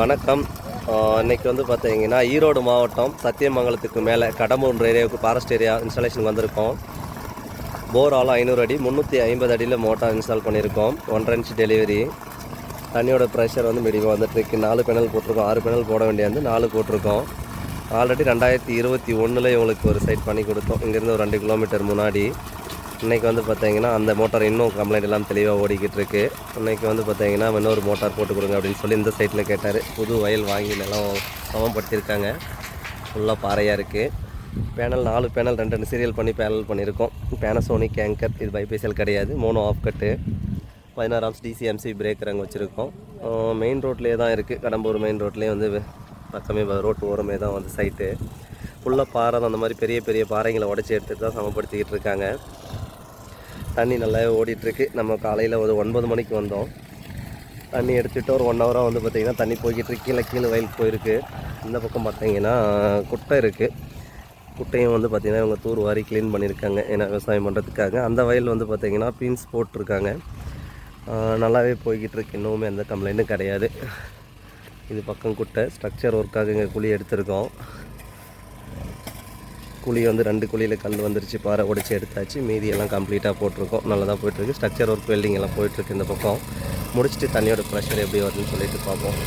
வணக்கம். இன்றைக்கி வந்து பார்த்தீங்கன்னா ஈரோடு மாவட்டம் சத்தியமங்கலத்துக்கு மேலே கடம்பூர் ஏரியாவுக்கு ஃபாரஸ்ட் ஏரியா இன்ஸ்டாலேஷன் வந்திருக்கோம். போர் ஆழம் ஐநூறு அடி முந்நூற்றி ஐம்பது அடியில் மோட்டார் இன்ஸ்டால் பண்ணியிருக்கோம் ஒன்றரை இன்ச் டெலிவரி தண்ணியோட ப்ரெஷர் வந்து மீடியமாக வந்துட்டுருக்கு. நாலு பெனல் போட்டிருக்கோம். ஆறு பெனல் போட வேண்டியது நாலு போட்டிருக்கோம். ஆல்ரெடி ரெண்டாயிரத்தி இருபத்தி ஒன்றில் இவங்களுக்கு ஒரு சைட் பண்ணி கொடுத்தோம். இங்கேருந்து ஒரு ரெண்டு கிலோமீட்டர் முன்னாடி. இன்னைக்கு வந்து பார்த்தீங்கன்னா அந்த மோட்டார் இன்னும் கம்ப்ளைண்ட் எல்லாம் தெளிவாக ஓடிக்கிட்டு இருக்கு இன்றைக்கி வந்து பார்த்தீங்கன்னா இன்னொரு மோட்டார் போட்டு கொடுங்க அப்படின்னு சொல்லி இந்த சைட்டில் கேட்டார். புது வயல் வாங்கி நிலம் சமப்படுத்தியிருக்காங்க. ஃபுல்லாக பாறையாக இருக்குது பேனல் நாலு பேனல் ரெண்டு ரெண்டு சீரியல் பண்ணி பேனல் பண்ணியிருக்கோம். பேனசோனிக் கேங்கர் இது பைபேசியல் கிடையாது. மூணு ஆஃப் கட்டு பதினாறு ஆம்ஸ் டிசிஎம்சி பிரேக்கர் அங்கே வச்சுருக்கோம். மெயின் ரோட்லேயே தான் இருக்குது கடம்பூர் மெயின் ரோட்லேயே வந்து பக்கமே ரோட்டு ஓரமே தான் வந்து சைட்டு ஃபுல்லாக பாறை அந்த மாதிரி பெரிய பெரிய பாறைங்களை உடச்சி எடுத்துகிட்டு தான் சமப்படுத்திக்கிட்டு இருக்காங்க. தண்ணி நல்லாவே ஓடிட்டுருக்கு. நம்ம காலையில் ஒரு ஒன்பது மணிக்கு வந்தோம். தண்ணி எடுத்துகிட்டு ஒரு ஒன் ஹவராக வந்து பார்த்திங்கன்னா தண்ணி போய்கிட்டு இருக்கு. கீழே கீழே வயலுக்கு போயிருக்கு. இந்த பக்கம் பார்த்தீங்கன்னா குட்டை இருக்குது குட்டையும் வந்து பார்த்திங்கன்னா இவங்க தூர் வாரி க்ளீன் பண்ணியிருக்காங்க ஏன்னா விவசாயம் பண்ணுறதுக்காக அந்த வயல் வந்து பார்த்திங்கன்னா பீன்ஸ் போட்டிருக்காங்க. நல்லாவே போய்கிட்டு இருக்கு. இன்னுமே எந்த கம்ப்ளைண்ட்டும் கிடையாது. இது பக்கம் குட்டை. ஸ்ட்ரக்சர் ஒர்க்காக இங்கே குழி எடுத்திருக்கோம். குழி வந்து ரெண்டு குழியில் கல் வந்துருச்சு பாறை உடைச்சி எடுத்தாச்சு. மீதி எல்லாம் கம்ப்ளீட்டாக போட்டிருக்கோம். நல்லா தான் போயிட்டுருக்கு. ஸ்ட்ரக்சர் ஒர்க் வெல்டிங் எல்லாம் போயிட்டுருக்கு இந்த பக்கம். முடிச்சுட்டு தண்ணியோட ப்ரெஷர் எப்படி வருதுன்னு சொல்லிட்டு பார்ப்போம்.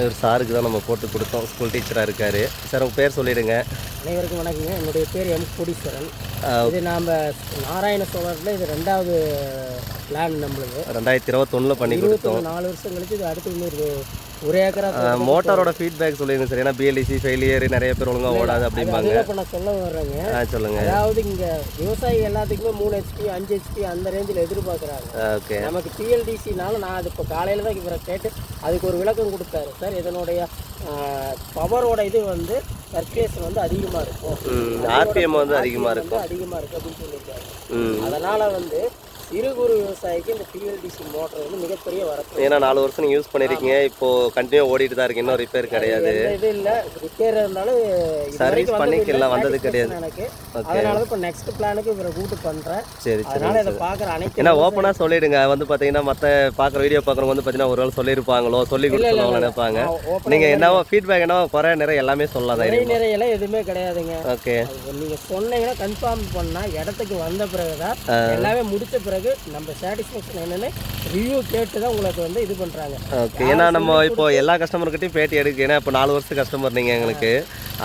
இவர் சாருக்கு தான் நம்ம போட்டு கொடுத்தோம். ஸ்கூல் டீச்சராக இருக்கார். சார் உங்கள் பேர் சொல்லிடுங்க. அனைவருக்கும் வணக்கங்க. என்னுடைய பேர் எம். கோடீஸ்வரன். இது நாம் நாராயண சோழரில் இது ரெண்டாவது பிளான் நம்மளுக்கு ரெண்டாயிரத்தி இருபத்தொன்னில் பண்ணி கொடுத்தோம். நாலு வருஷம் கழிச்சு இது அடுத்து இன்னொரு ஒரு ஏக்கரா மோட்டாரோட ஃபீட்பேக் சொல்லிடுங்க சார். ஏன்னா பிஎல்டிசி ஃபெயிலியர் நிறைய பேர் ஒழுங்காக ஓடாது அப்படிம்பாங்க. இப்போ நான் சொல்ல வர்றேங்க. ஆ சொல்லுங்கள் அதாவது இங்கே விவசாயி எல்லாத்துக்குமே மூணு ஹெச்பி அஞ்சு ஹெச்பி அந்த ரேஞ்சில் எதிர்பார்க்குறாங்க. ஓகே. நமக்கு பிஎல்டிசினால நான் அது இப்போ காலையில் தான் இவரை கேட்டு அதுக்கு ஒரு விளக்கம் கொடுத்தாரு சார். இதனுடைய பவரோட இது வந்து சர்க்குலேஷன் வந்து அதிகமாக இருக்கும். ஆர்பிஎம் வந்து அதிகமாக இருக்கும். அதிகமாக இருக்குது அப்படின்னு சொல்லியிருக்காரு. அதனால் வந்து சிறு குறு விவசாயிக்கு இந்த பிஎல்டிசி மோட்டர் வந்து மிகப்பெரிய வரப்பு. ஏன்னா நாலு வருஷம் நீங்கள் யூஸ் பண்ணியிருக்கீங்க இப்போ கண்டினியூ ஓடிட்டு தான் இருக்கு. இன்னும் ரிப்பேர் கிடையாது. இது இல்லை. ரிப்பேர் இருந்தாலும் சர்வீஸ் பண்ணிக்கலாம். வந்தது கிடையாது. எனக்கு. அதனால தான் இப்போ நெக்ஸ்ட் பிளானுக்கு இவரை கூட்டு பண்ணுறேன் சரி அதனால இதை பார்க்குற அனைத்து ஏன்னா ஓப்பனாக சொல்லிடுங்க. வந்து பார்த்தீங்கன்னா மற்ற பார்க்குற வீடியோ பார்க்குறவங்க வந்து பார்த்தீங்கன்னா ஒரு வேளை சொல்லியிருப்பாங்களோ சொல்லி கொடுத்துருவாங்க நினைப்பாங்க. நீங்கள் என்னவோ ஃபீட்பேக் என்னவோ குறை நிறைய எல்லாமே சொல்லலாம் நிறை தைரியம் நிறையெல்லாம் எதுவுமே கிடையாதுங்க. ஓகே அது நீங்க சொன்னீங்கன்னா கன்ஃபார்ம் பண்ணா இடத்துக்கு வந்த பிறகுதான் எல்லாமே முடிச்ச பிறகு நம்ம சாட்டிஸ்ஃபேக்ஷன் என்னன்னு ரிவ்யூ கேட்டு தான் உங்களுக்கு வந்து இது பண்றாங்க. ஓகே ஏன்னா நம்ம இப்போ எல்லா கஸ்டமர்கிட்டையும் பேட்டி எடுக்கு ஏன்னா இப்போ நாலு வருஷத்து கஸ்டமர் நீங்கள் எங்களுக்கு.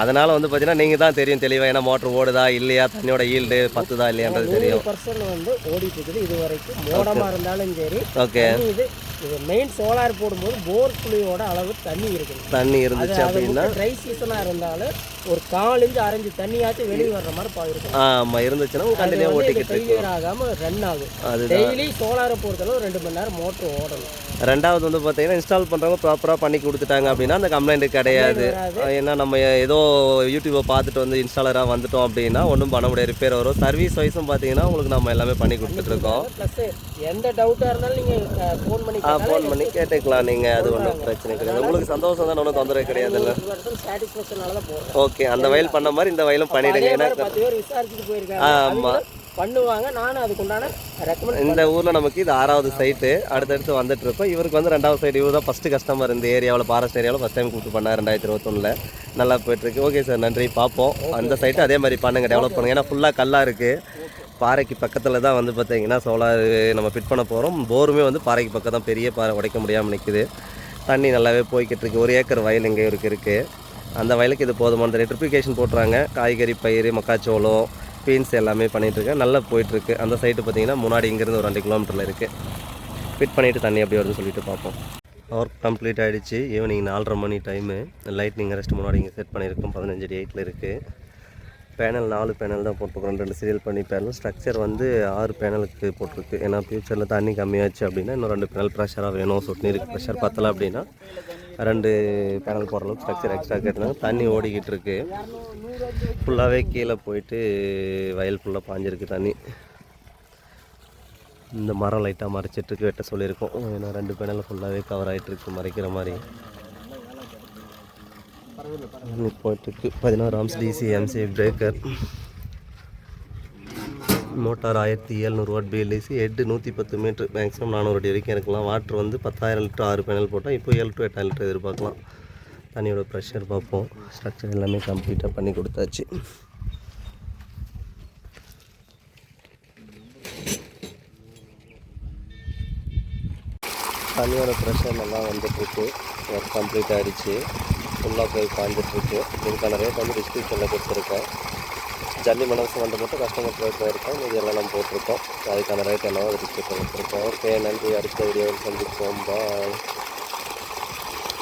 அதனால வந்து பார்த்தீங்கன்னா நீங்கள் தான் தெரியும் தெளிவாக ஏன்னா மோட்டர் ஓடுதா இல்லையா? தண்ணியோட ஈல்டு பத்துதா இல்லையான்றது தெரியும். பர்சன்ட் வந்து ஓடிட்டு இருக்குது. இது வரைக்கும் மோடமா இருந்தாலும் சரி ஓகே இது இது மெயின் சோலார் போடும்போது போர் குழியோட அளவு தண்ணி இருக்குது. தண்ணி இருந்துச்சு அப்படின்னா ட்ரை சீசனா இருந்தாலும் ஒரு கால் இஞ்சு அரைஞ்சு தண்ணியாச்சும் வெளியே வர்ற மாதிரி பாயிருக்கும் ஆமாம் இருந்துச்சுன்னா கண்டினியூ ஓட்டிக்கிட்டு ஃபெயிலியர் ஆகாம ரன் ஆகும். டெய்லி சோலாரை பொறுத்தளவு ரெண்டு மணி நேரம் மோட்டர் ஓடணும். ரெண்டாவது வந்து பார்த்தீங்கன்னா இன்ஸ்டால் பண்ணுறவங்க ப்ராப்பராக பண்ணி கொடுத்துட்டாங்க அப்படின்னா அந்த கம்ப்ளைண்ட் கிடையாது. ஏன்னா நம்ம ஏதோ யூடியூப்பை பார்த்துட்டு வந்து இன்ஸ்டாலராக வந்துட்டோம் அப்படின்னா ஒன்றும் பண்ண முடியாது. ரிப்பேர் வரும். சர்வீஸ் வைஸும் பார்த்தீங்கன்னா உங்களுக்கு நம்ம எல்லாமே பண்ணி கொடுத்துட்ருக்கோம் எந்த டவுட்டாக இருந்தாலும் நீங்கள் ஃபோன் பண்ணி ஆ ஃபோன் பண்ணி கேட்டுக்கலாம் நீங்கள் அது ஒன்றும் பிரச்சனை கிடையாது. உங்களுக்கு சந்தோஷம் தான்? ஒன்றும் தொந்தரவு கிடையாதுல்ல? ஓகே அந்த வயல் பண்ண மாதிரி இந்த வயலும் பண்ணிடுங்க. ஏன்னா மாதிரி பண்ணுவாங்க. நானும் அதுக்குண்டான ரெக்கமெண்ட் இந்த ஊரில் நமக்கு இது ஆறாவது சைட்டு அடுத்தடுத்து வந்துட்டு இருக்கோம் இவருக்கு வந்து ரெண்டாவது சைடு இவர் தான் ஃபஸ்ட்டு கஸ்டமர் இந்த ஏரியாவில் ஃபாரஸ்ட் ஏரியாவில் ஃபஸ்ட் டைம் கூப்பிட்டு பண்ணார் ரெண்டாயிரத்தி இருபத்தொன்னில். நல்லா போயிட்டுருக்கு. ஓகே சார் நன்றி. பார்ப்போம். அந்த சைட்டு அதே மாதிரி பண்ணுங்க. டெவலப் பண்ணுங்க. ஏன்னா ஃபுல்லாக கல்லாக இருக்குது பாறைக்கு பக்கத்தில் தான் வந்து பார்த்தீங்கன்னா சோலார் நம்ம ஃபிட் பண்ண போகிறோம் போருமே வந்து பாறைக்கு பக்கம் தான் பெரிய பாறை உடைக்க முடியாமல் நிற்குது தண்ணி நல்லாவே போய்கிட்டு இருக்கு ஒரு ஏக்கர் வயல் இங்கே இருக்கு. இருக்குது அந்த வயலுக்கு இது போதுமானது ட்ரிப்ளிகேஷன் போட்டுறாங்க. காய்கறி பயிர் மக்காச்சோளம் பீன்ஸ் எல்லாமே பண்ணிகிட்ருக்கேன் நல்லா போயிட்டுருக்கு. அந்த சைட்டு பார்த்திங்கன்னா முன்னாடி இங்கேருந்து ஒரு ரெண்டு கிலோமீட்டரில் இருக்குது ஃபிட் பண்ணிவிட்டு தண்ணி அப்படி வருதுன்னு சொல்லிட்டு பார்ப்போம். ஒர்க் கம்ப்ளீட் ஆகிடுச்சு ஈவினிங் நாலரை மணி டைமு லைட்னிங் ரெஸ்ட் முன்னாடி இங்கே செட் பண்ணியிருக்கோம். பதினஞ்சு அடி எயிட்டில் இருக்குது பேனல் நாலு பேனல் தான் போட்டிருக்கோம் ரெண்டு சீரியல் பண்ணி பேனல் ஸ்ட்ரக்சர் வந்து ஆறு பேனலுக்கு போட்டிருக்கு. ஏன்னா ஃப்யூச்சரில் தண்ணி கம்மியாச்சு அப்படின்னா இன்னும் ரெண்டு பேனல் ப்ரெஷராக வேணும். சொட்டு ப்ரெஷர் பத்தலை அப்படின்னா ரெண்டு பேனல் போடுற அளவுக்கு ஸ்ட்ரக்சர் எக்ஸ்ட்ரா கேட்டிருந்தாங்க. தண்ணி ஓடிக்கிட்டு இருக்கு. ஃபுல்லாகவே கீழே போயிட்டு வயல் ஃபுல்லாக பாஞ்சிருக்கு தண்ணி. இந்த மரம் லைட்டாக மறைச்சிட்டு வெட்ட சொல்லியிருக்கோம். ஏன்னா ரெண்டு பேனல் ஃபுல்லாகவே கவர் ஆகிட்டுருக்கு மறைக்கிற மாதிரி. போயிட்டுருக்கு பதினாறு amps DC MC breaker motor ஆயிரத்தி எழுநூறு வாட் பிஎல்டிசி ஹெட்டு நூற்றி பத்து மீட்ரு மேக்ஸிமம் நானூறு அடி வரைக்கும் இருக்கலாம் வாட்ரு வந்து பத்தாயிரம் லிட்டர் ஆறு பேனல் போட்டால் இப்போ ஏழு டு எட்டாயிரம் லிட்டர் எதிர்பார்க்கலாம். தண்ணியோட ப்ரெஷர் பார்ப்போம். ஸ்ட்ரக்சர் எல்லாமே கம்ப்ளீட்டாக பண்ணி கொடுத்தாச்சு. தண்ணியோட ப்ரெஷர் நல்லா வந்துட்டுருக்கு. ஒர்க் கம்ப்ளீட் ஆகிடுச்சு ஃபுல்லாக போய் காய்ஞ்சிட்ருக்கு இதுக்கான ரேட் வந்து டிஸ்கிரிப்ஷனில் கொடுத்துருக்கேன். ஜல்லி மண்டபம் சிமெண்ட் மட்டும் கஸ்டமர் ப்ரைஸ் இருக்கோம் இது எல்லாம் நம்ம போட்டிருக்கோம். அதுக்கான ரேட் எல்லாம் அது டிஸ்கிரிப்ஷனில் கொடுத்துருக்கோம். ஓகே நன்றி. அடுத்த வீடியோவில் சந்திப்போம். பாய்